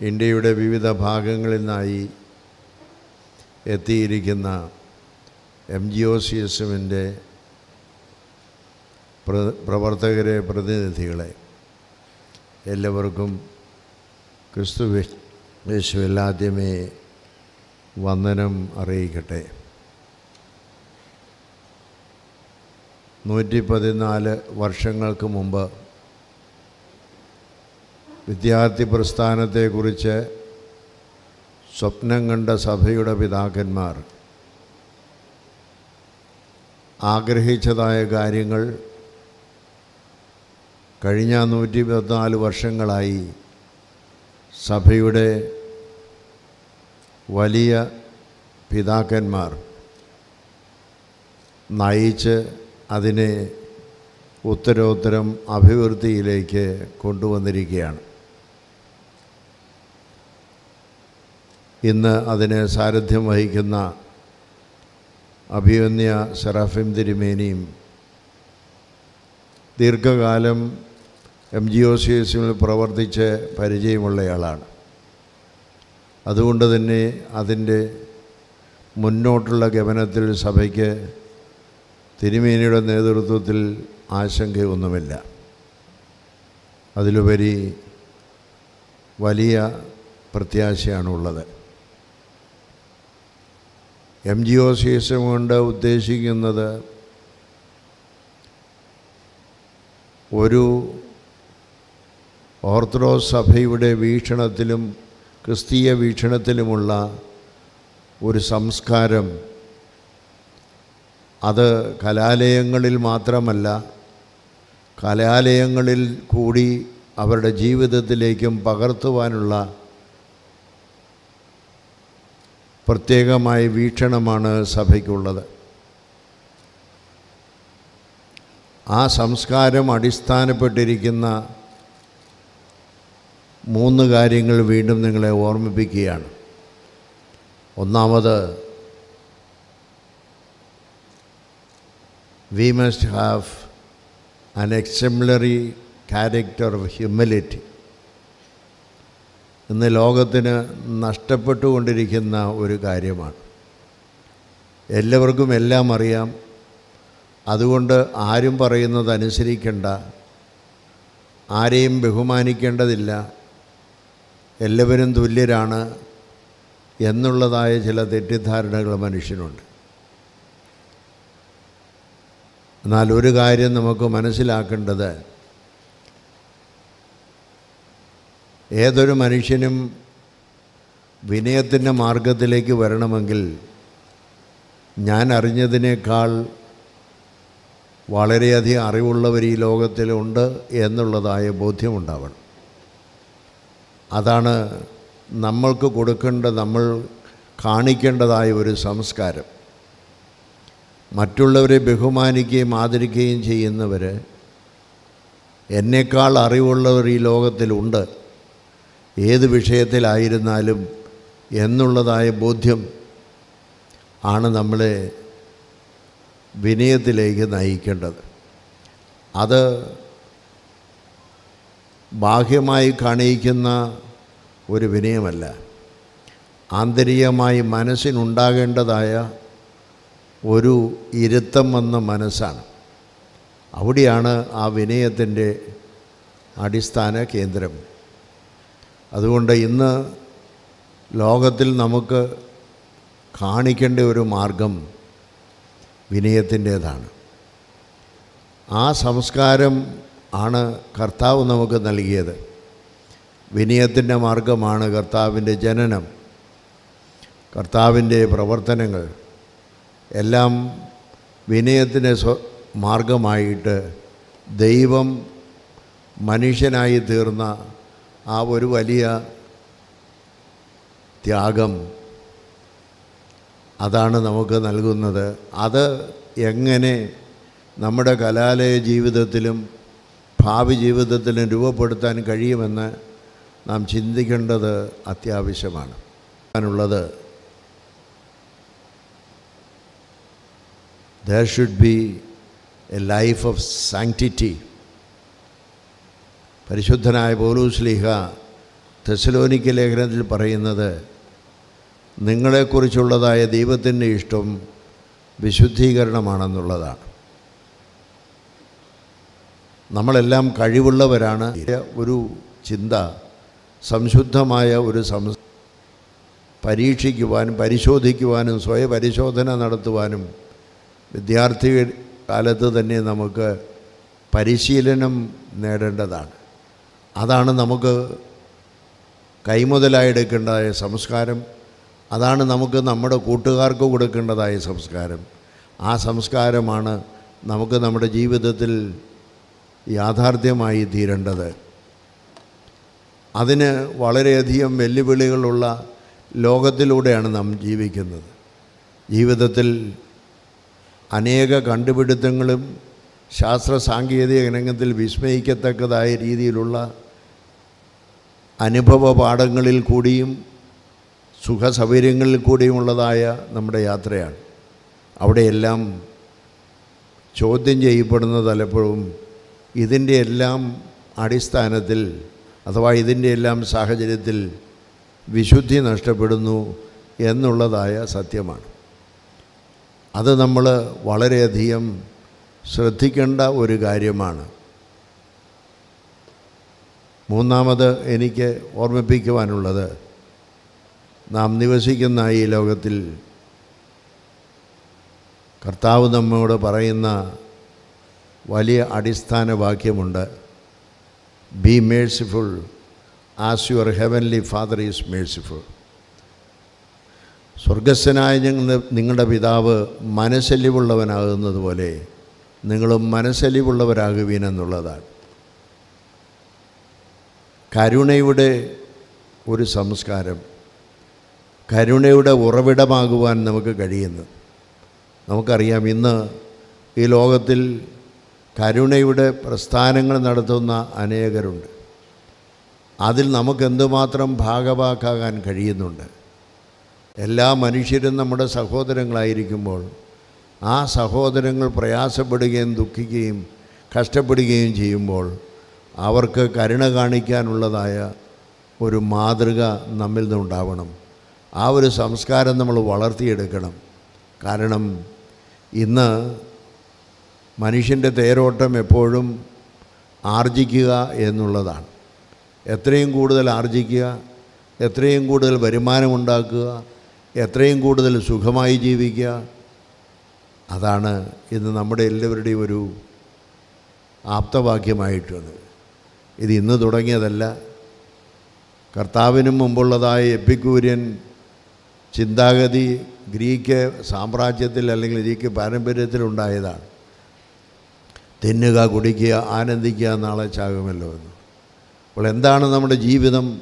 ഇന്ത്യയുടെ വിവിധ ഭാഗങ്ങളിൽ നിന്നായി എത്തിയിരിക്കുന്ന M G O C S എമ്മിന്റെ പ്രവർത്തകരെ പ്രതിനിധികളെ എല്ലാവർക്കും ക്രിസ്തു യേശുവിൽ ആദ്യമേ വന്ദനം അറിയിക്കട്ടെ. നൂറ്റി പതിനാല് വർഷങ്ങൾക്ക് മുമ്പ് വിദ്യാർത്ഥി പ്രസ്ഥാനത്തെക്കുറിച്ച് സ്വപ്നം കണ്ട സഭയുടെ പിതാക്കന്മാർ ആഗ്രഹിച്ചതായ കാര്യങ്ങൾ കഴിഞ്ഞ നൂറ്റി പതിനാല് വർഷങ്ങളായി സഭയുടെ വലിയ പിതാക്കന്മാർ നയിച്ച് അതിനെ ഉത്തരോത്തരം അഭിവൃദ്ധിയിലേക്ക് കൊണ്ടുവന്നിരിക്കുകയാണ്. ഇന്ന് അതിന് സാരഥ്യം വഹിക്കുന്ന അഭിവന്യ സെറാഫിം തിരുമേനിയും ദീർഘകാലം എം ജി ഒ സി എസിൽ പ്രവർത്തിച്ച് പരിചയമുള്ളയാളാണ്. അതുകൊണ്ട് തന്നെ അതിന്റെ മുന്നോട്ടുള്ള ഗമനത്തിൽ സഭയ്ക്ക് തിരുമേനിയുടെ നേതൃത്വത്തിൽ ആശങ്കയൊന്നുമില്ല. അതിലുപരി വലിയ പ്രത്യാശയാണുള്ളത്. എം ജി ഒ സി കൊണ്ട് ഉദ്ദേശിക്കുന്നത് ഒരു ഓർത്തഡോക്സ് സഭയുടെ വീക്ഷണത്തിലും ക്രിസ്തീയ വീക്ഷണത്തിലുമുള്ള ഒരു സംസ്കാരം. അത് കലാലയങ്ങളിൽ മാത്രമല്ല കലാലയങ്ങളിൽ കൂടി അവരുടെ ജീവിതത്തിലേക്കും പകർത്തുവാനുള്ള പ്രത്യേകമായ വീക്ഷണമാണ് സഭയ്ക്കുള്ളത്. ആ സംസ്കാരം അടിസ്ഥാനപ്പെട്ടിരിക്കുന്ന മൂന്ന് കാര്യങ്ങൾ വീണ്ടും നിങ്ങളെ ഓർമ്മിപ്പിക്കുകയാണ്. ഒന്നാമത് we must have an exemplary character of humility ഇന്ന് ലോകത്തിന് നഷ്ടപ്പെട്ടുകൊണ്ടിരിക്കുന്ന ഒരു കാര്യമാണ്. എല്ലാവർക്കും എല്ലാം അറിയാം. അതുകൊണ്ട് ആരും പറയുന്നത് അനുസരിക്കേണ്ട. ആരെയും ബഹുമാനിക്കേണ്ടതില്ല. എല്ലാവരും തുല്യരാണ് എന്നുള്ളതായ ചില തെറ്റിദ്ധാരണകൾ മനുഷ്യനുണ്ട്. എന്നാൽ ഒരു കാര്യം നമുക്ക് മനസ്സിലാക്കേണ്ടത് ഏതൊരു മനുഷ്യനും വിനയത്തിന്റെ മാർഗത്തിലേക്ക് വരണമെങ്കിൽ ഞാൻ അറിഞ്ഞതിനേക്കാൾ വളരെയധികം അറിവുള്ളവർ ഈ ലോകത്തിലുണ്ട് എന്നുള്ളതായ ബോധ്യമുണ്ടാവണം. അതാണ് നമ്മൾക്ക് കൊടുക്കേണ്ട നമ്മൾ കാണിക്കേണ്ടതായ ഒരു സംസ്കാരം. മറ്റുള്ളവരെ ബഹുമാനിക്കുകയും ആദരിക്കുകയും ചെയ്യുന്നവർ എന്നേക്കാൾ അറിവുള്ളവർ ഈ ലോകത്തിലുണ്ട്. ഏത് വിഷയത്തിലായിരുന്നാലും എന്നുള്ളതായ ബോധ്യം ആണ് നമ്മളെ വിനയത്തിലേക്ക് നയിക്കേണ്ടത്. അത് ബാഹ്യമായി കാണിക്കുന്ന ഒരു വിനയമല്ല. ആന്തരികമായി മനസ്സിനുണ്ടാകേണ്ടതായ ഒരു ഇരുത്തം വന്ന മനസ്സാണ്. അവിടെയാണ് ആ വിനയത്തിന്റെ അടിസ്ഥാന കേന്ദ്രം. അതുകൊണ്ട് ഇന്ന് ലോകത്തിൽ നമുക്ക് കാണിക്കേണ്ട ഒരു മാർഗം വിനയത്തിന്റേതാണ്. ആ സംസ്കാരം ആണ് കർത്താവ് നമുക്ക് നൽകിയത്. വിനയത്തിന്റെ മാർഗമാണ് കർത്താവിന്റെ ജനനം കർത്താവിന്റെ പ്രവർത്തനങ്ങൾ. എല്ലാം വിനയത്തിന്റെ സ്വ മാർഗമായിട്ട് ദൈവം മനുഷ്യനായി തീർന്ന ആ ഒരു വലിയ ത്യാഗം അതാണ് നമുക്ക് നൽകുന്നത്. അത് എങ്ങനെ നമ്മുടെ കലാലയ ജീവിതത്തിലും ഭാവി ജീവിതത്തിലും രൂപപ്പെടുത്താൻ കഴിയുമെന്ന് നാം ചിന്തിക്കേണ്ടത് അത്യാവശ്യമാണ്. ഉള്ളത് there should be a life of sanctity. പരിശുദ്ധനായ പൗലൂസ്ലീഹ തെസലോനിക്ക ലേഖനത്തിൽ പറയുന്നത് നിങ്ങളെക്കുറിച്ചുള്ളതായ ദൈവത്തിന്റെ ഇഷ്ടം വിശുദ്ധീകരണമാണെന്നുള്ളതാണ്. നമ്മളെല്ലാം കഴിവുള്ളവരാണ്. ഒരു ചിന്ത സംശുദ്ധമായ ഒരു സം പരീക്ഷിക്കുവാനും പരിശോധിക്കുവാനും സ്വയപരിശോധന നടത്തുവാനും വിദ്യാർത്ഥി കാലത്ത് തന്നെ നമുക്ക് പരിശീലനം നേടേണ്ടതാണ്. അതാണ് നമുക്ക് കൈമുതലായി എടുക്കേണ്ടതായ സംസ്കാരം. അതാണ് നമുക്ക് നമ്മുടെ കൂട്ടുകാർക്ക് കൊടുക്കേണ്ടതായ സംസ്കാരം. ആ സംസ്കാരമാണ് നമുക്ക് നമ്മുടെ ജീവിതത്തിൽ യാഥാർത്ഥ്യമായി തീരേണ്ടത്. അതിന് വളരെയധികം വെല്ലുവിളികളുള്ള ലോകത്തിലൂടെയാണ് നാം ജീവിക്കുന്നത്. ജീവിതത്തിൽ അനേക കണ്ടുപിടുത്തങ്ങളും ശാസ്ത്ര സാങ്കേതിക രംഗത്തിൽ വിസ്മയിക്കത്തക്കതായ രീതിയിലുള്ള അനുഭവ പാഠങ്ങളിൽ കൂടിയും സുഖസൗകര്യങ്ങളിൽ കൂടിയുമുള്ളതായ നമ്മുടെ യാത്രയാണ്. അവിടെയെല്ലാം ചോദ്യം ചെയ്യപ്പെടുന്ന പലപ്പോഴും ഇതിന്റെ എല്ലാം അടിസ്ഥാനത്തിൽ അഥവാ ഇതിന്റെ എല്ലാം സാഹചര്യത്തിൽ വിശുദ്ധി നഷ്ടപ്പെടുന്നു എന്നുള്ളതായ സത്യമാണ്. അത് നമ്മൾ വളരെയധികം ശ്രദ്ധിക്കേണ്ട ഒരു കാര്യമാണ്. മൂന്നാമത് എനിക്ക് ഓർമ്മിപ്പിക്കുവാനുള്ളത് നാം നിവസിക്കുന്ന ഈ ലോകത്തിൽ കർത്താവ് നമ്മോട് പറയുന്ന വലിയ അടിസ്ഥാന വാക്യമുണ്ട്. Be merciful as your heavenly father is merciful സ്വർഗസ്വനായ നിങ്ങളുടെ പിതാവ് മനസ്സലിവുള്ളവനാകുന്നത് പോലെ നിങ്ങളും മനസ്സലിവുള്ളവരാകുവീനെന്നുള്ളതാണ് കരുണയുടെ ഒരു സംസ്കാരം കരുണയുടെ ഉറവിടമാകുവാൻ നമുക്ക് കഴിയുന്നു. നമുക്കറിയാം ഇന്ന് ഈ ലോകത്തിൽ കരുണയുടെ പ്രസ്ഥാനങ്ങൾ നടത്തുന്ന അനേകരുണ്ട്. അതിൽ നമുക്ക് എന്തുമാത്രം ഭാഗവാക്കാകാൻ കഴിയുന്നുണ്ട്? എല്ലാ മനുഷ്യരും നമ്മുടെ സഹോദരങ്ങളായിരിക്കുമ്പോൾ ആ സഹോദരങ്ങൾ പ്രയാസപ്പെടുകയും ദുഃഖിക്കുകയും കഷ്ടപ്പെടുകയും ചെയ്യുമ്പോൾ അവർക്ക് കരുണ കാണിക്കാനുള്ളതായ ഒരു മാതൃക നമ്മിൽ നിന്നുണ്ടാവണം ആ ഒരു സംസ്കാരം നമ്മൾ വളർത്തിയെടുക്കണം. കാരണം ഇന്ന് മനുഷ്യന്റെ തേരോട്ടം എപ്പോഴും ആർജിക്കുക എന്നുള്ളതാണ്. എത്രയും കൂടുതൽ ആർജിക്കുക എത്രയും കൂടുതൽ വരുമാനമുണ്ടാക്കുക എത്രയും കൂടുതൽ സുഖമായി ജീവിക്കുക അതാണ് ഇന്ന് നമ്മുടെ എല്ലാവരുടെയും ഒരു ആപ്തവാക്യമായിട്ടുണ്ട് ഇത് ഇന്ന് തുടങ്ങിയതല്ല. കർത്താവിനും മുമ്പുള്ളതായ എപ്പിക്കൂര്യൻ ചിന്താഗതി ഗ്രീക്ക് സാമ്രാജ്യത്തിൽ അല്ലെങ്കിൽ ഗ്രീക്ക് പാരമ്പര്യത്തിലുണ്ടായതാണ് തിന്നുക കുടിക്കുക ആനന്ദിക്കുക നാളെ ചാകുമല്ലോ എന്ന്. അപ്പോൾ എന്താണ് നമ്മുടെ ജീവിതം?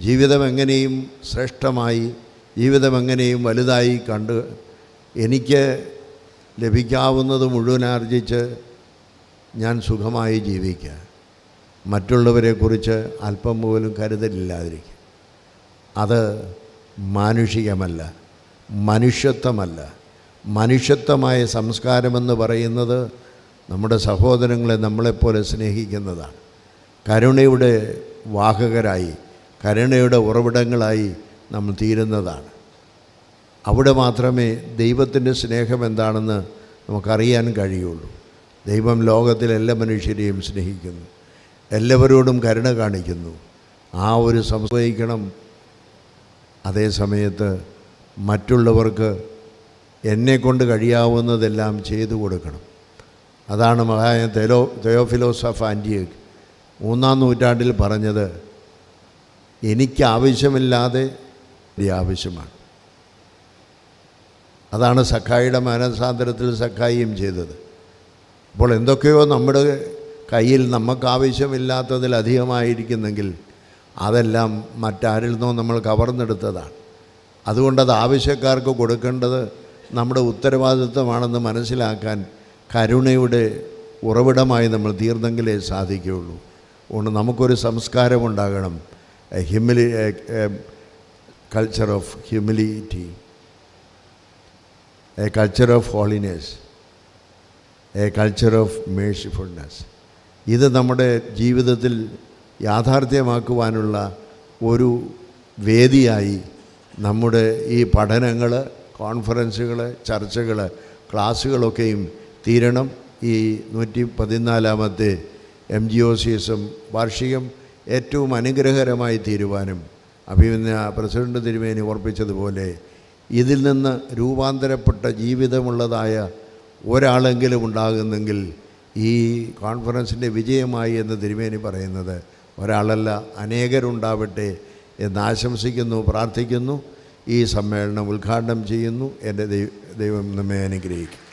ജീവിതം എങ്ങനെയും ശ്രേഷ്ഠമായി ജീവിതം എങ്ങനെയും വലുതായി കണ്ട് എനിക്ക് ലഭിക്കാവുന്നത് മുഴുവൻ ആർജിച്ച് ഞാൻ സുഖമായി ജീവിക്കുക മറ്റുള്ളവരെക്കുറിച്ച് അല്പം പോലും കരുതലില്ലാതിരിക്കുക. അത് മാനുഷികമല്ല മനുഷ്യത്വമല്ല. മനുഷ്യത്വമായ സംസ്കാരമെന്ന് പറയുന്നത് നമ്മുടെ സഹോദരങ്ങളെ നമ്മളെപ്പോലെ സ്നേഹിക്കുന്നതാണ്. കരുണയുടെ വാഹകരായി കരുണയുടെ ഉറവിടങ്ങളായി നമ്മൾ തീരുന്നതാണ്. അവിടെ മാത്രമേ ദൈവത്തിന്റെ സ്നേഹം എന്താണെന്ന് നമുക്കറിയാൻ കഴിയുള്ളൂ. ദൈവം ലോകത്തിലെ എല്ലാ മനുഷ്യരെയും സ്നേഹിക്കുന്നു. എല്ലാവരോടും കരുണ കാണിക്കുന്നു. ആ ഒരു സംശയിക്കണം. അതേ സമയത്ത് മറ്റുള്ളവർക്ക് എന്നെക്കൊണ്ട് കഴിയാവുന്നതെല്ലാം ചെയ്തു കൊടുക്കണം. അതാണ് മഹായ തെലോ തെയോഫിലോസ് ഓഫ് ആന്റിയക് മൂന്നാം നൂറ്റാണ്ടിൽ പറഞ്ഞത് എനിക്ക് ആവശ്യമില്ലാതെ ആവശ്യമാണ്. അതാണ് സഖായിയുടെ മാനസാന്തരത്തിൽ സഖായിയും ചെയ്തത്. അപ്പോൾ എന്തൊക്കെയോ നമ്മുടെ കയ്യിൽ നമുക്ക് ആവശ്യമില്ലാത്തതിൽ അധികമായിരിക്കുന്നെങ്കിൽ അതെല്ലാം മറ്റാരിൽ നിന്നോ നമ്മൾ കവർന്നെടുത്തതാണ്. അതുകൊണ്ടത് ആവശ്യക്കാർക്ക് കൊടുക്കേണ്ടത് നമ്മുടെ ഉത്തരവാദിത്വമാണെന്ന് മനസ്സിലാക്കാൻ കരുണയുടെ ഉറവിടമായി നമ്മൾ തീർന്നെങ്കിലേ സാധിക്കുകയുള്ളൂ. അതുകൊണ്ട് നമുക്കൊരു സംസ്കാരമുണ്ടാകണം humility culture of humility a culture of holiness a culture of mercifulness ഇത് നമ്മുടെ ജീവിതത്തിൽ യാഥാർത്ഥ്യമാക്കുവാനുള്ള ഒരു വേദിയായി നമ്മുടെ ഈ പഠനങ്ങൾ കോൺഫറൻസുകൾ ചർച്ചകൾ ക്ലാസ്സുകളൊക്കെയും തീരണം. ഈ നൂറ്റി പതിനാലാമത്തെ M G O C S വാർഷികം ഏറ്റവും അനുഗ്രഹകരമായി തീരുവാനും അഭിമന്യ പ്രസിഡന്റ് തിരുമേനി ഓർപ്പിച്ചതുപോലെ ഇതിൽ നിന്ന് രൂപാന്തരപ്പെട്ട ജീവിതമുള്ളതായ ഒരാളെങ്കിലും ഉണ്ടാകുന്നെങ്കിൽ ഈ കോൺഫറൻസിന്റെ വിജയമായി എന്ന് തിരുമേനി പറയുന്നത് ഒരാളല്ല അനേകരുണ്ടാവട്ടെ എന്ന് ആശംസിക്കുന്നു പ്രാർത്ഥിക്കുന്നു. ഈ സമ്മേളനം ഉദ്ഘാടനം ചെയ്യുന്നു. എന്റെ ദൈവം നമ്മെ അനുഗ്രഹിക്കും.